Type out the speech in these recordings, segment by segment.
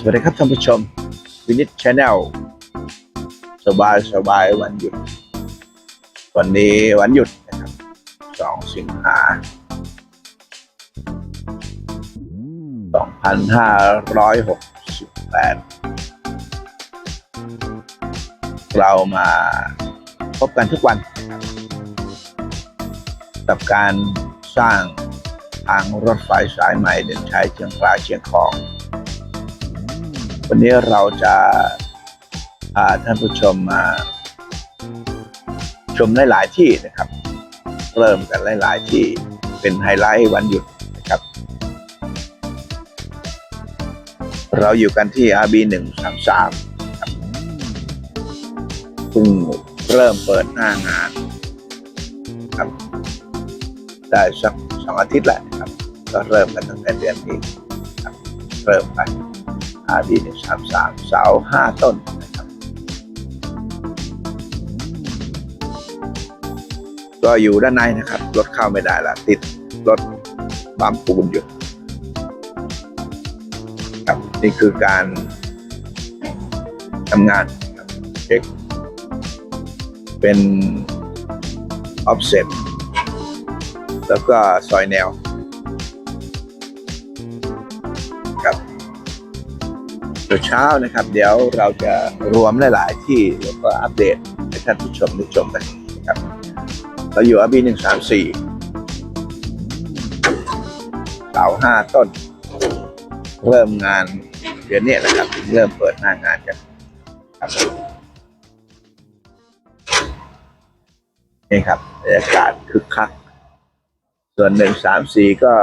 สวัสดีครับท่านผู้ชมวินิ t ช n แนลสบายสบายวันหยุด วันนี้วันหยุดนะครับสองสิงหาสองพันห้าร้อยหกสิบแปดเรามาพบกันทุกวันตับกับการสร้างทางรถไฟสายใหม่เดินชายเชียงรายเชียงของ วันนี้เราจะพาท่านผู้ชมมา ชมหลาย ๆ ที่นะครับ เริ่มกันหลาย ๆ ที่เป็นไฮไลท์วันหยุดนะครับ เราอยู่กันที่ RB 133ครับเพิ่งเริ่มเปิดหน้างานครับ ได้สักสองอาทิตย์แหละครับ ก็เริ่มกันตั้งแต่เดือนนี้ครับ เริ่มไป RB 133เสาห้าต้นนะครับ ก็อยู่ด้านในนะครับ รถเข้าไม่ได้ละติดรถบามปูนอยู่ครับนี่คือการทำงานครับเช็คเป็น offset แล้วก็ซอยแนว เช้านะครับ เดี๋ยวเราจะรวมหลาย ๆ ที่แล้วก็อัปเดตให้ท่านผู้ชมได้ชมกันนะครับเราอยู่อบีหนึ่งสามสี่เสาห้าต้น เริ่มงานเดือนนี้นะครับ เริ่มเปิดหน้างานกันครับนี่ครับบรรยากาศคึกคัก ส่วนหนึ่งสามสี่ก็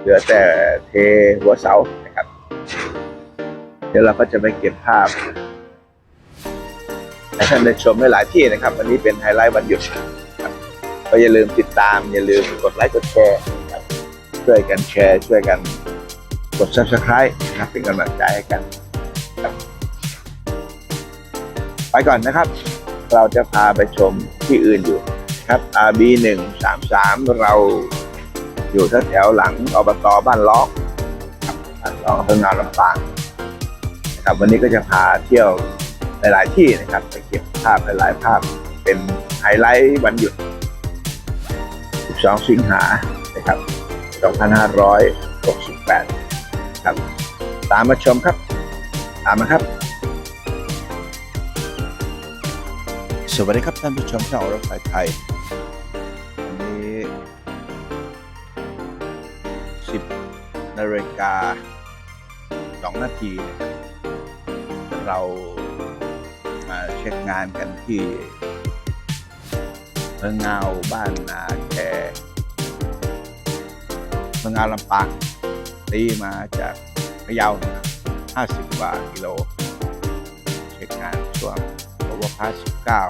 เหลือแต่เทหัวเสา เดี๋ยวเราก็จะไปเก็บภาพให้ท่านได้ชมหลายที่นะครับ วันนี้เป็นไฮไลท์วันหยุดก็อย่าลืมติดตาม อย่าลืมกดไลค์กดแชร์ช่วยกันแชร์ช่วยกันกด subscribe นะครับเป็นกำลังใจให้กันไปก่อนนะครับ เราจะพาไปชมที่อื่นอยู่ครับ RB 1 3 3เราอยู่แถวหลังอบตบ้านล้อกบ้านล้อกเพื่องานลำปาง ครับ วันนี้ก็จะพาเที่ยวหลาย ๆ ที่นะครับไปเก็บภาพหลาย ๆ ภาพเป็นไฮไลท์วันหยุด 12 สิงหานะครับ 2568 ครับ ตามมาชมครับ ตามมาครับ สวัสดีครับท่านผู้ชมช่องรถไฟไทย วันนี้ 10 นาฬิกา 2 นาทีนะครับ เรามาเช็คงานกันที่เมืองเงาบ้านนาแคเมืองเงาลำปางตีมาจากพะเยานะครับ50กว่ากิโล เช็คงานช่วงพวพาสิบเก้า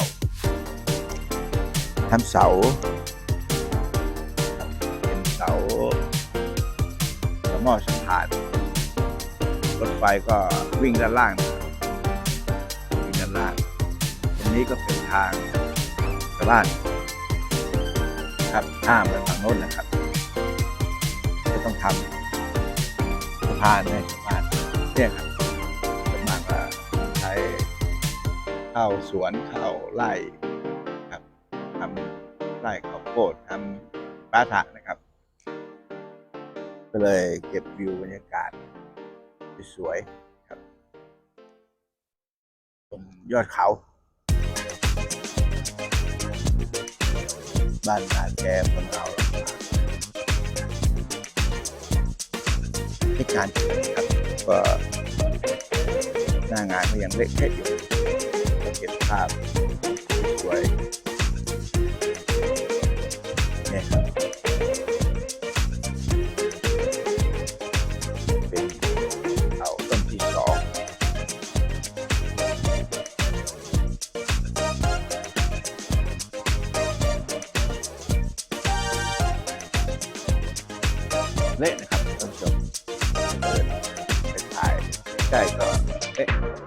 ทำเสาเป็นเสาสมอสะพานรถไฟก็วิ่งด้านล่างนะครับวิ่ง นี้ก็เป็นทางชาวบ้านครับข้ามไปฝั่งโน้นนะครับจะต้องทำสะพานให้ชาวบ้านเนี่ยครับส่วนมากก็ใช้เข้าสวนเข้าไร่ครับทำไร่ข้าวโพดทำปลาถะนะครับก็เลยเก็บวิวบรรยากาศสวยๆครับบนยอดเขา บ้านนาแกบนเราให้การครับก็หน้างานก็ยังเล็กแค่อยู่เก็บภาพสวยเนี่ยครับ เละนะครับท่านผู้ชมเดินไปถ่ายใกล้ก็เละ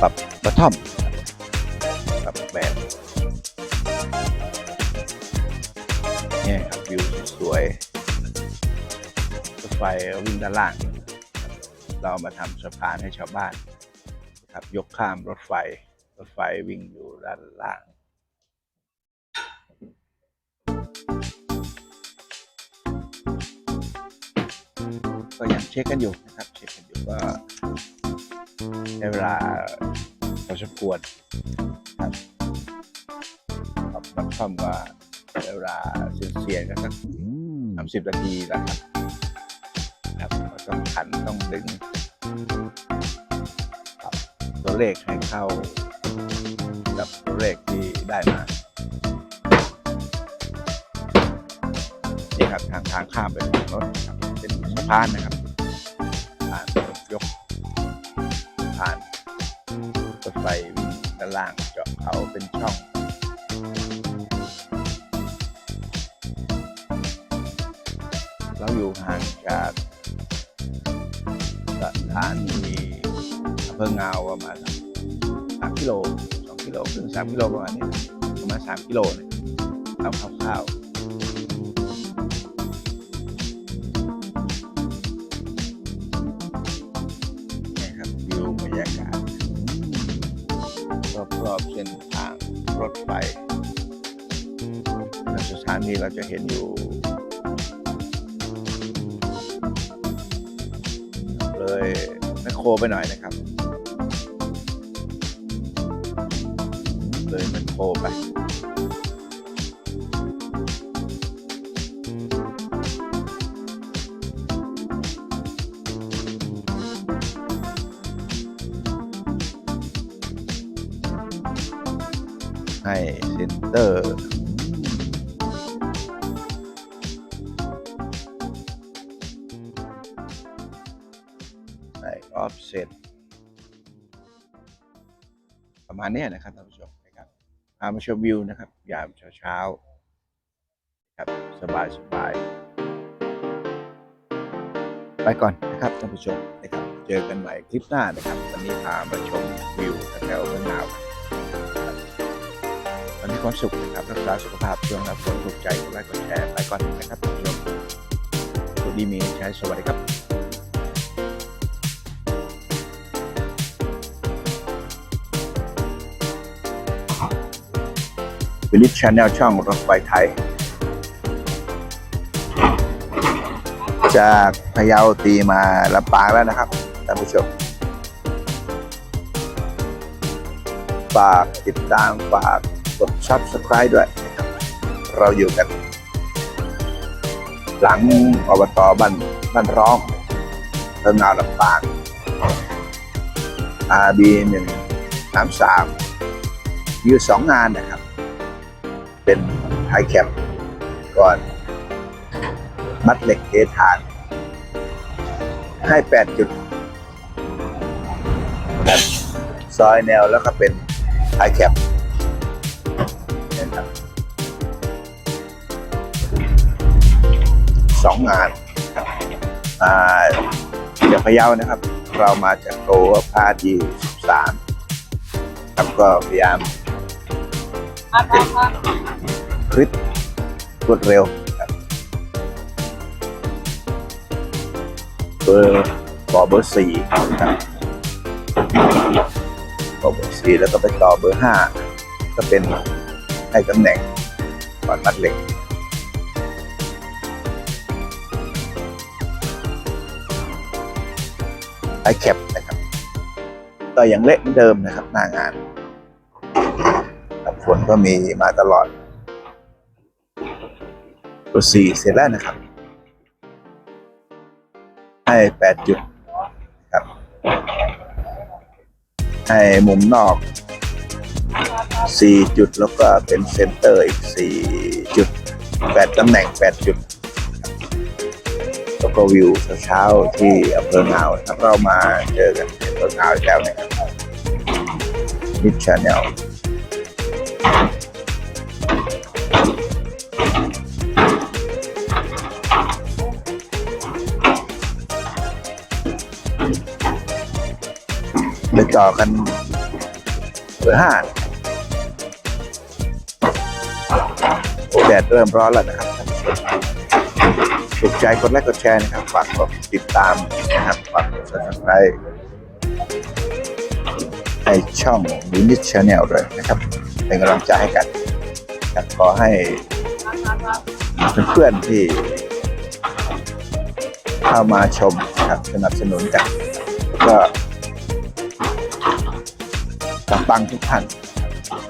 ปรับบัตทอมปรับแบบนี่ครับวิวสวยรถไฟวิ่งด้านล่าง เรามาทำสะพานให้ชาวบ้านครับยกข้ามรถไฟ รถไฟวิ่งอยู่ด้านล่างก็ยังเช็คกันอยู่นะครับ เช็คกันอยู่ก็ ใช้เวลาพอสมควรครับครับมันค่อมว่าใช้เวลาเสียเสียๆกันสักสามสิบนาทีแล้วครับครับก็ต้องขันต้องดึงปรับตัวเลขให้เข้ากับตัวเลขที่ได้มานี่ครับทางทางข้ามไปฝั่งรถครับเป็นสะพานนะครับผ่านยก ไฟวิ่งด้านล่างเจาะเขาเป็นช่องเราอยู่ห่างจากสถานีอำเภอเงาประมาณสามกิโลสองกิโลถึงสามกิโลประมาณนี้ประมาณสามกิโลนะครับเอาคร่าวๆ จะเห็นอยู่เลยแมคโครไปหน่อยนะครับ เลยแมคโครไปให้เซ็นเตอร์ ณเนี้ยนะครับท่านผู้ชมนะครับพามาชมวิวนะครับ ยามเช้าๆครับสบายสบายไปก่อนนะครับท่านผู้ชมนะครับ เจอกันใหม่คลิปหน้านะครับวันนี้พามาชมวิวแถวๆเมืองนาวครับวันนี้ความสุขนะครับรักษาสุขภาพช่วงรับฝนถูกใจกดไลค์กดแชร์ไปก่อนนะครับท่านผู้ชมสวัสดีมีใช้สวัสดีครับ วิลิชชาแนลช่องรถไฟไทย จากพะเยาตีมาลำปางแล้วนะครับท่านผู้ชมฝากติดตามฝากกด Subscribe ด้วย เราอยู่กัน หลังอบตบ้านบ้านร้องเพิ่งนาลำปาง RB หนึ่งสามสามอยู่สองงานนะครับ ไฮแคปก่อน มัดเหล็กเทฐาน ให้แปดจุดซอยแนวแล้วก็เป็นไฮแคปนะครับสองงานครับอ่าจากพะเยานะครับ เรามาจากโตพาดีสามครับก็พยายาม คลิปรวดเร็วเบอร์ต่อเบอร์สี่ครับต่อเบอร์สี่แล้วก็ไปต่อเบอร์ห้าก็เป็นให้ตำแหน่งก่อนมัดเหล็กไอแคปนะครับก็ยังเละเหมือนเดิมนะครับหน้างานฝนก็มีมาตลอด ตัวสี่เสร็จแล้วนะครับ ให้แปดจุดครับ ให้มุมนอกสี่จุดแล้วก็เป็นเซนเตอร์อีกสี่จุดแปดตำแหน่งแปดจุด แล้วก็วิวเช้าที่อำเภอหนาวครับเรามาเจอกันอำเภอหนาวแล้วนะครับมิชชาแนล ต่อกันเบอร์ห้าโอ้แดดเริ่มร้อนแล้วนะครับถูกใจกดไลค์กดแชร์นะครับ ฝากกดติดตามนะครับ ฝากกด subscribe ในช่องมินิชแนลด้วยนะครับ เป็นกำลังใจให้กันครับขอให้เพื่อนๆที่เข้ามาชมนะครับสนับสนุนกันแล้วก็ปังทุกท่าน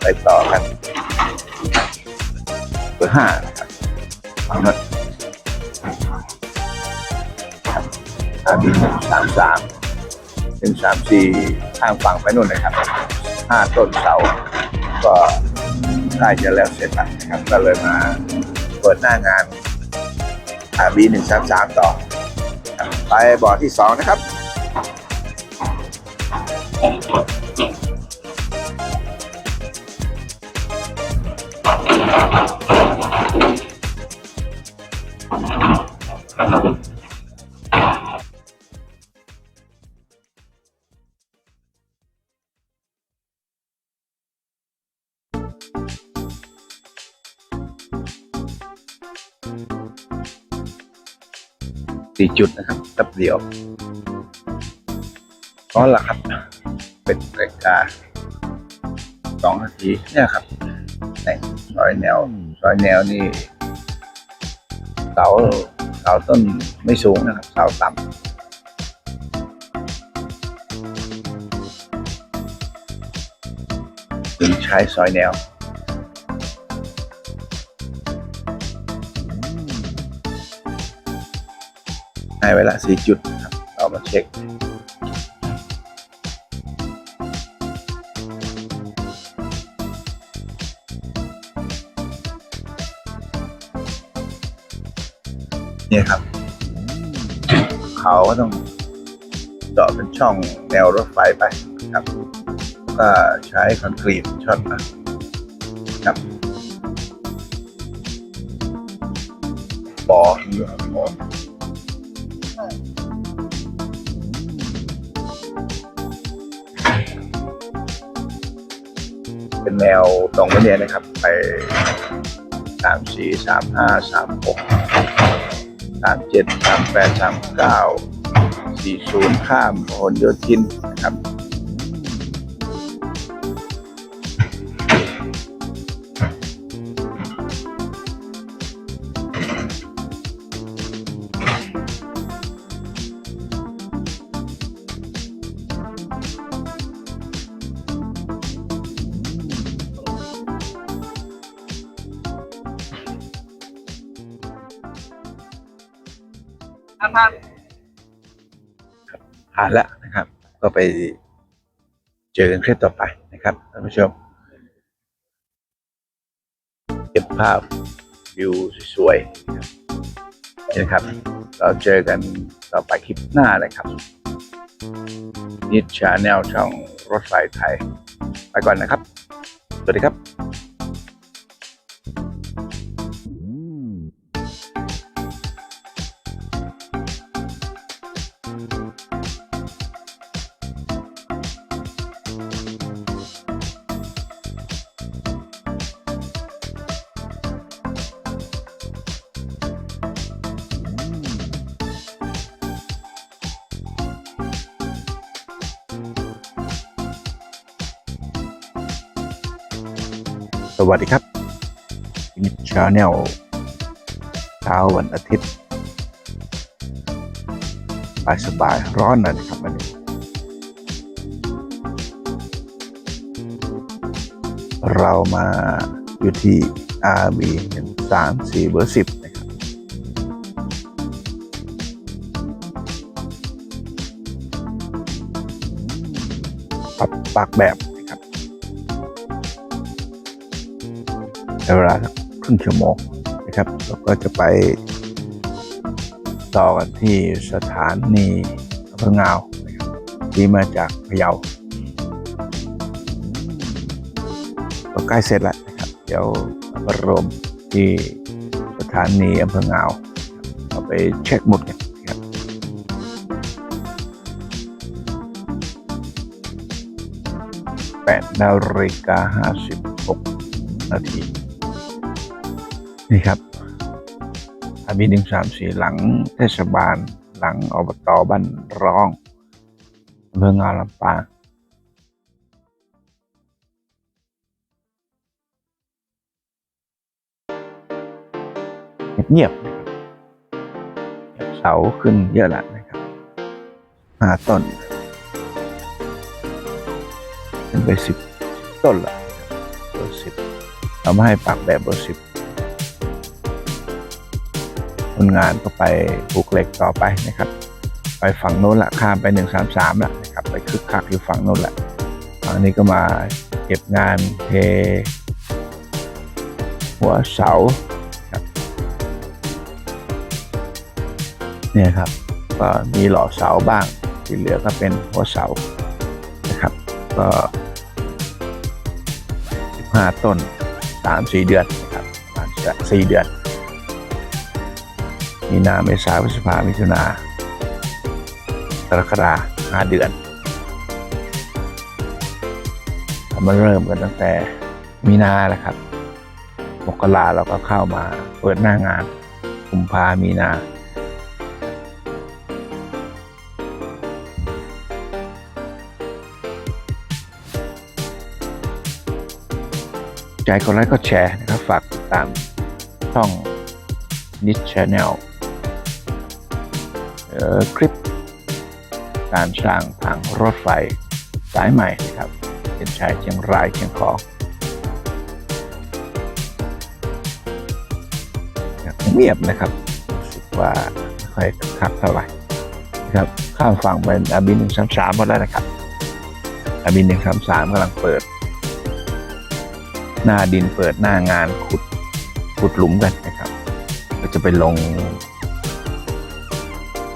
ไปต่อกันเบอร์ห้านะครับห้าบีหนึ่งสามสามหนึ่งสามสี่ข้างฝั่งไปนู่นนะครับห้าต้นเสา ก็ใกล้จะแล้วเสร็จแล้วนะครับ ก็เลยมาเปิดหน้างานอาบีหนึ่งสามสามต่อ ไปบ่อที่สองนะครับ สี่จุดนะครับตับเดียวก็ละครับ เป็นรายการสองนาทีเนี่ยครับแต่งซอยแนวซอยแนวนี่เสาเสาต้นไม่สูงนะครับ เสาต่ำถึงใช้ซอยแนว ไว้ละสี่จุดนะครับเรามาเช็คเนี่ยครับ เขาก็ต้องเจาะเป็นช่องแนวรถไฟไปครับ ก็ใช้คอนกรีตช็อตนะครับบอเรือ เป็นแนวตรงไปเนี่ยนะครับ ไปสามสี่สามห้าสามหกสามเจ็ดสามแปดสามเก้าสี่ศูนย์ข้ามพหลโยธินนะครับ ผ่านแล้วนะครับ ก็ไปเจอกันคลิปต่อไปนะครับท่านผู้ชมเก็บภาพวิวสวยๆนะครับ เราเจอกันต่อไปคลิปหน้านะครับนิดชาแนลช่องรถไฟไทย ไปก่อนนะครับ สวัสดีครับ แนลเช้าวันอาทิตย์สบายสบายๆร้อนหน่อยนครับวันนี้เรามาอยู่ที่ RB หนึ่งสามสี่เบอร์สิบนะครับ ปรับปากแบบนะครับเวลาสัก รึ่งชั่วโมงนะครับแล้วก็จะไปต่อกันที่สถานีอำเภองาวที่มาจากพะเยาก็ใกล้เสร็จแล้วนะครับ เดี๋ยวมารวมที่สถานีอำเภองาวเอาไปเช็คหมดกันนะครับแปดนาฬิกาห้าสิบหกนาที นี่ครับอาบีหนึ่งสามสี่หลังเทศบาล หลังอบตบ้านร้องอำเภองานลำปางเงียบเงียบเสาขึ้นเยอะแล้วนะครับห้าต้นขึ้นไปสิบต้นละเบอร์สิบเราไม่ให้ปักแบบเบอร์สิบ คนงานก็ไปปลูกเหล็กต่อไปนะครับ ไปฝั่งโน้นละข้ามไปหนึ่งสามสามละนะครับไปคึกคักอยู่ฝั่งโน้นละฝั่งนี้ก็มาเก็บงานเทหัวเสาครับเนี่ยครับก็มีหล่อเสาบ้างที่เหลือก็เป็นหัวเสานะครับ ก็ 15 ต้น 3-4 เดือนนะครับประมาณ4เดือน มีนาเมษาพฤษภามิถุนากรกฎาห้าเดือนเรามาเริ่มกันตั้งแต่มีนาแหละครับ มกราเราก็เข้ามาเปิดหน้างานกุมภามีนา ใจกดไลค์กดแชร์นะครับ ฝากตามช่องนิชชแนล คลิป การสร้างทางรถไฟสายใหม่นะครับเป็นชายเชียงรายเชียงของเงียบนะครับรู้สึกว่าไม่ค่อยคักเท่าไหร่นะครับข้ามฝั่งเป็นอาบินหนึ่งสามสามหมดแล้วนะครับอาบินหนึ่งสามสามกำลังเปิด หน้าดินเปิดหน้างานขุดขุดหลุมกันนะครับ ก็จะไปลง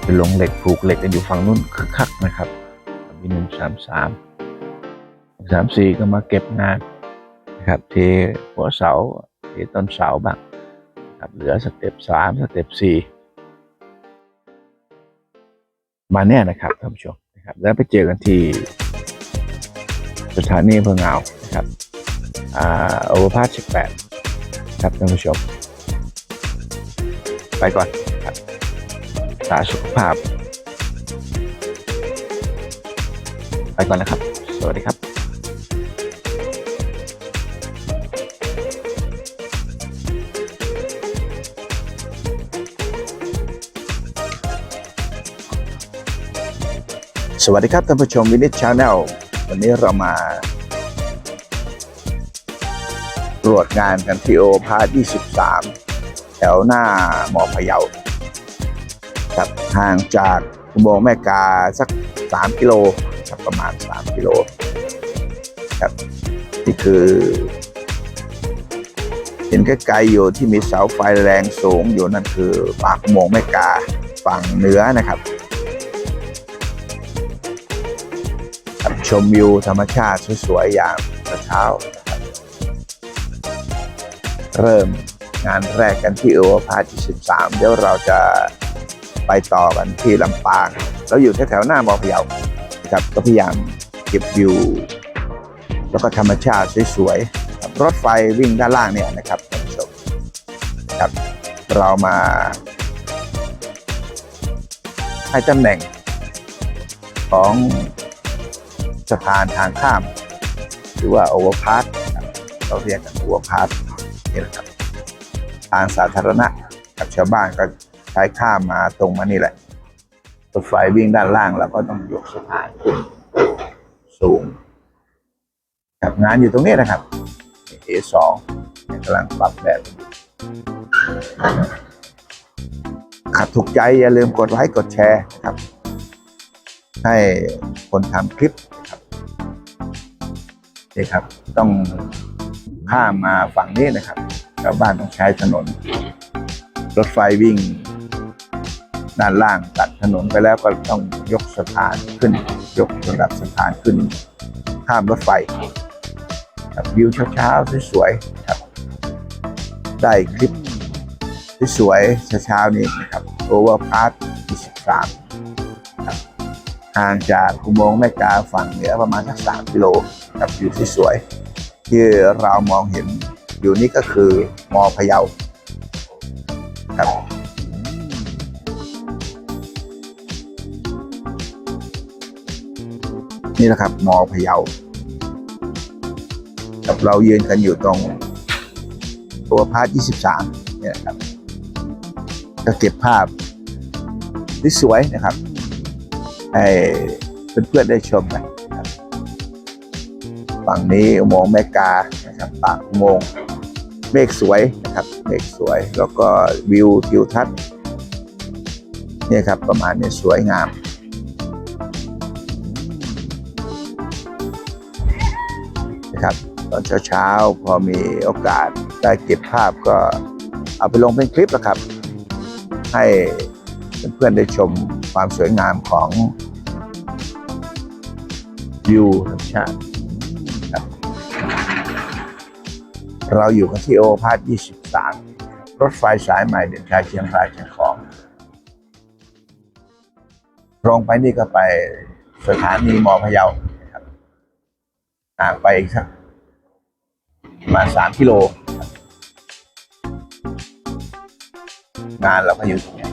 ไปลงเหล็กผูกเหล็กกันอยู่ฝั่งนู้นคึกคักนะครับมีหนึ่งสามสามสามสี่ก็มาเก็บงานนะครับเทหัวเสาเทต้นเสาบ้างครับเหลือสเต็ปสามสเต็ปสี่มาเนี่ยนะครับท่านผู้ชมนะครับแล้วไปเจอกันที่สถานีอำเภอเงานะครับอ่าโอเวอร์พาสสิบแปดครับท่านผู้ชม ไปก่อน ษาสุขภาพ ไปก่อนนะครับ สวัสดีครับสวัสดีครับท่านผู้ชมวินิจชาแนลวันนี้เรามา ตรวจงานกันที่โอพาร์23 แถวหน้าหมอพะเยา ครับห่างจากอุโมงค์แม่กาสัก 3 กิโลครับประมาณ 3 กิโลครับนี่คือ เห็นไกลๆอยู่ที่มีเสาไฟแรงสูงอยู่นั่นคือปากอุโมงค์แม่กาฝั่งเหนือนะครับชมวิวธรรมชาติสวยๆอย่างเช้า เริ่มงานแรกกันที่โอพาที่ 13 เดี๋ยวเราจะ ไปต่อกันที่ลำปางเราอยู่แถวๆหน้ามอพะเยานะครับก็พยายามเก็บวิวแล้วก็ธรรมชาติสวยๆครับรถไฟวิ่งด้านล่างเนี่ยนะครับท่านผู้ชมครับเรามาให้ตำแหน่งของสะพานทางข้าม หรือว่าโอเวอร์พาสเราเรียกกันโอเวอร์พาสนี่แหละครับทางสาธารณะกับชาวบ้านก็ ใช้ข้ามมาตรงมานี่แหละรถไฟวิ่งด้านล่างเราก็ต้องยกสะพานขึ้นสูงครับงานอยู่ตรงนี้นะครับ A2 กำลังปรับแบบขัดถูกใจอย่าลืมกดไลค์กดแชร์นะครับ ให้คนทำคลิปนะครับนี่ครับ ต้องข้ามมาฝั่งนี้นะครับชาวบ้านต้องใช้ถนน รถไฟวิ่ง ด้านล่างตัดถนนไปแล้วก็ต้องยกสะพานขึ้น ยกระดับสะพานขึ้น ข้ามรถไฟครับวิวเช้าๆสวยๆครับ ได้คลิปสวยๆเช้าๆนี้นะครับโอเวอร์พาร์ท23ครับห่างจากอุโมงค์แม่กาฝั่งเหนือประมาณสัก3กิโลครับวิวที่สวยที่เรามองเห็นอยู่นี่ก็คือมอพะเยา นี่แหละครับมอพะเยากับเรายืนกันอยู่ตรงตัวพาร์ท23เนี่ยนะครับ ก็เก็บภาพที่สวยนะครับให้เพื่อนๆได้ชมกันะฝั่งนี้อุโมงค์แมกานะครับปากอุโมงค์เมฆสวยนะครับเมฆสวย แล้วก็วิวทิวทัศน์เนี่ยครับประมาณนี้สวยงาม อนเช้าๆ พอมีโอกาสได้เก็บภาพก็เอาไปลงเป็นคลิปแล้วครับ ให้เพื่อนๆได้ชมความสวยงามของวิวธรรมชาติครับเราอยู่กันที่โอพาร์ท23 รถไฟสายใหม่เดินทางเชียงรายเชียงของตรงไปนี่ก็ไปสถานีมอพะเยาครับห่างไปอีกสัก ประมาณสามกิโล งานเราก็อยู่ตรงนี้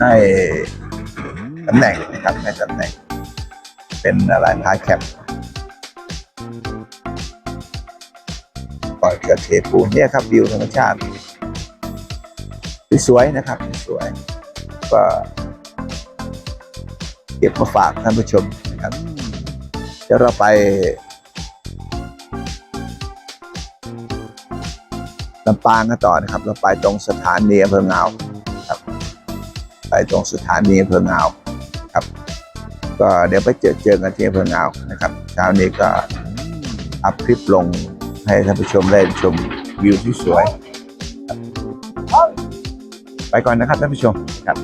ให้ตำแหน่งนะครับให้ตำแหน่ง เป็นอะไรพายแคปก่อนเกิดเทปูนเนี่ยครับวิวธรรมชาติ สวยๆนะครับ สวย ก็ เก็บมาฝากท่านผู้ชมนะครับเดี๋ยวเราไปลำปางกันต่อนะครับ เราไปตรงสถานีอำเภอเงาครับ ไปตรงสถานีอำเภอเงาครับ ก็เดี๋ยวไปเจอเจอกันที่อำเภอเงานะครับเช้านี้ก็อัพคลิปลงให้ท่านผู้ชมได้ชมวิวที่สวย ไปก่อนนะครับท่านผู้ชมครับ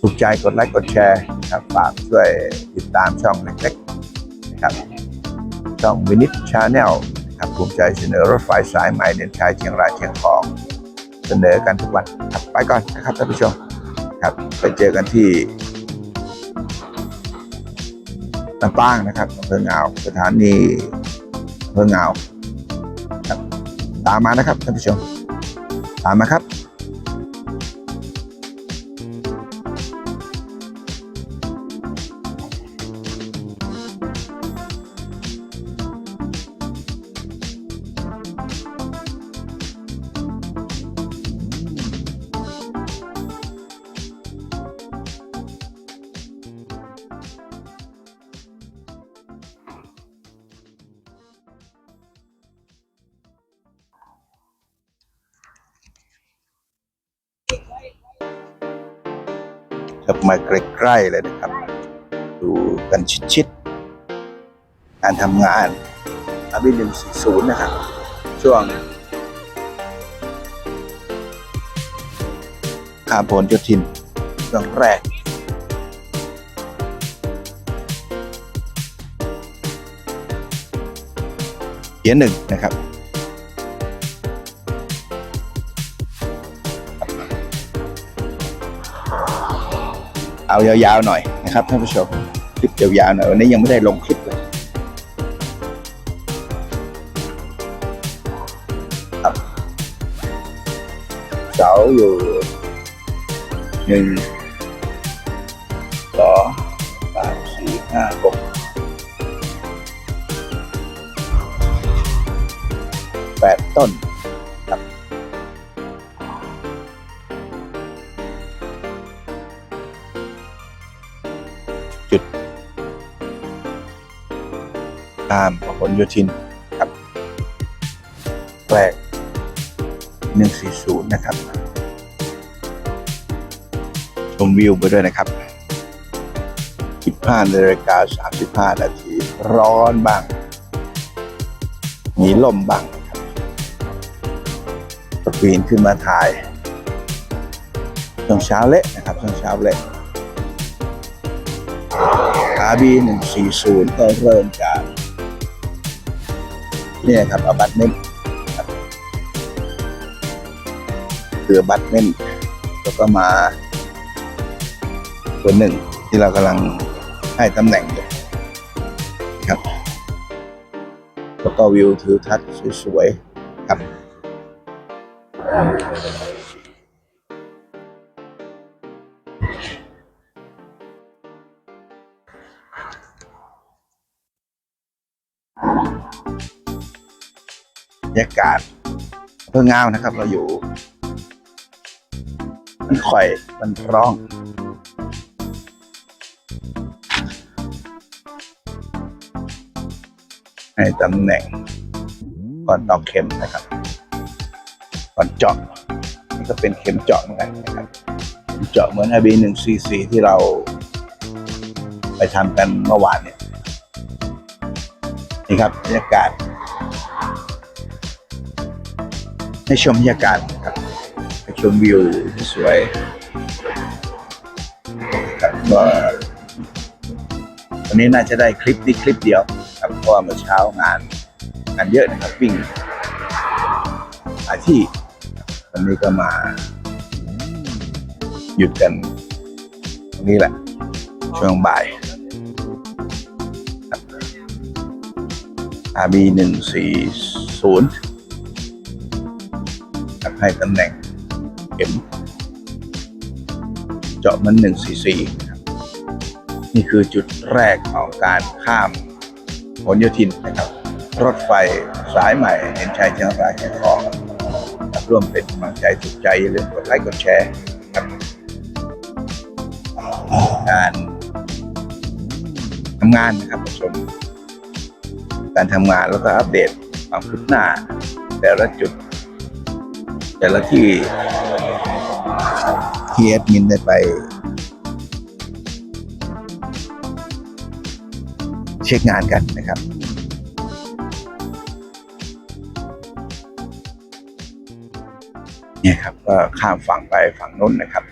ถูกใจกดไลค์กดแชร์นะครับฝากช่วยติดตามช่องเล็กๆนะครับช่องวินิชชาแนลนะครับภูมิใจเสนอรถไฟสายใหม่เดินชายเชียงรายเชียงของ เสนอกันทุกวันครับไปก่อนนะครับท่านผู้ชมครับไปเจอกันที่ลำปางนะครับอำเภอเงาสถานีอำเภอเงาครับตามมานะครับท่านผู้ชมตามมาครับ ใกล้เลยนะครับ ดูกันชิดๆการทำงานอาบิหนึ่งสี่ศูนย์นะครับ ช่วงขามพลโยธินช่วงแรกเขียนหนึ่งนะครับ เอายาวๆหน่อยนะครับท่านผู้ชมคลิปยาวๆหน่อยวันนี้ยังไม่ได้ลงคลิปเลยเสาอยู่หนึ่ง โยธินครับแรก140 นะครับ ชมวิวไปด้วยนะครับ 15นาฬิกา35 นาที ร้อนบ้างมีลมบ้างครับปีนขึ้นมาถ่ายช่วงเช้าเละนะครับช่วงเช้าเละ RB 140 ก็เริ่มจาก เนี่ยครับอบัตเมนต์ครับคือบัตเมนต์แล้วก็มาตัวหนึ่งที่เรากำลังให้ตำแหน่งอยู่ครับ แล้วก็วิวทิวทัศน์สวยๆครับ ยากาศเพื่องาวนะครับ เราอยู่มันข่อยมันร้องให้ตำแหน่งก่อนตอกเข็มนะครับ ก่อนเจาะนี่ก็เป็นเข็มเจาะเหมือนกันนะครับเข็มเจาะเหมือน AB หนึ่งซีซีที่เรา ไปทำกันเมื่อวานเนี่ยนี่ครับบรรยากาศ ให้ชมบรรยากาศครับชมวิวสวยครับก็วันนี้น่าจะได้คลิปนี้คลิปเดียวครับเพราะว่าเมื่อเช้างานงานเยอะนะครับวิ่งหาที่วันนี้ก็มาหยุดกันตรงนี้แหละ ช่วงบ่ายครับ RB หนึ่งสี่ศูนย์ ครับให้ตำแหน่งเข็ม เจาะมันหนึ่งซีซีครับนี่คือจุดแรกของการข้ามผลโยธินนะครับ รถไฟสายใหม่เห็นชัยเชียงรายแห่งทองร่วมเป็นกำลังใจถูกใจอย่าลืมกดไลค์กดแชร์ครับการทำงานนะครับผู้ชมการทำงานแล้วก็อัปเดตความคืบหน้า แต่ละจุด แต่ละที่ที่แอดมินได้ไปเช็คงานกันนะครับเนี่ยครับก็ข้ามฝั่งไปฝั่งนู้นนะครับ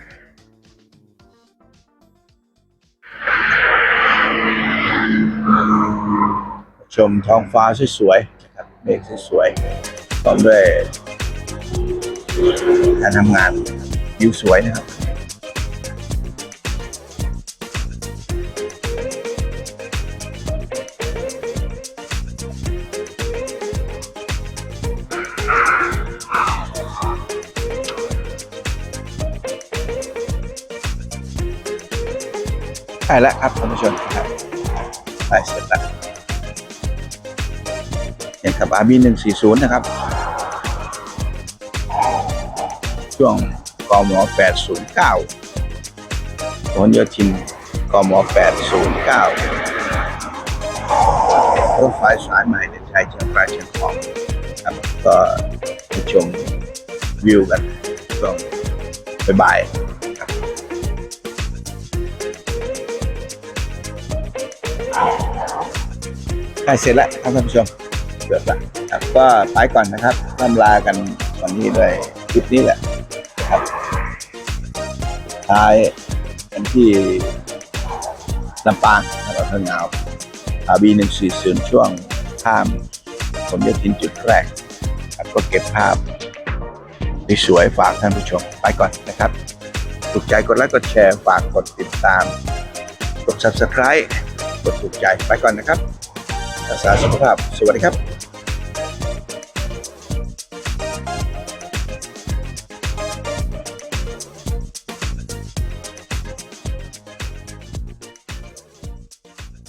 ชมท้องฟ้าสวยๆนะครับเมฆสวยๆพร้อมด้วย การทำงานวิวสวยนะครับใช่แล้วครับท่านผู้ชมครับไปเสร็จแล้วเห็นครับ RB 140นะครับ ช่วงกม809ผลโยธินกม809รถไฟสายใหม่ในชายเชียงรายเชียงทองครับก็ไปชมวิวกันช่วงบ่ายๆครับใกล้เสร็จแล้วครับท่านผู้ชมเกือบละครับก็ไปก่อนนะครับล่ำลากันวันนี้ด้วยคลิปนี้แหละ ท้ายกันที่ลำปางนะครับท่านงาวอาบีหนึ่งสี่ศูนย์ช่วงข้ามผมจะทินจุดแรกครับก็เก็บภาพสวยฝากท่านผู้ชมไปก่อนนะครับถูกใจกดไลค์กดแชร์ฝากกดติดตาม กด subscribe กดถูกใจไปก่อนนะครับรักษาสุขภาพสวัสดีครับ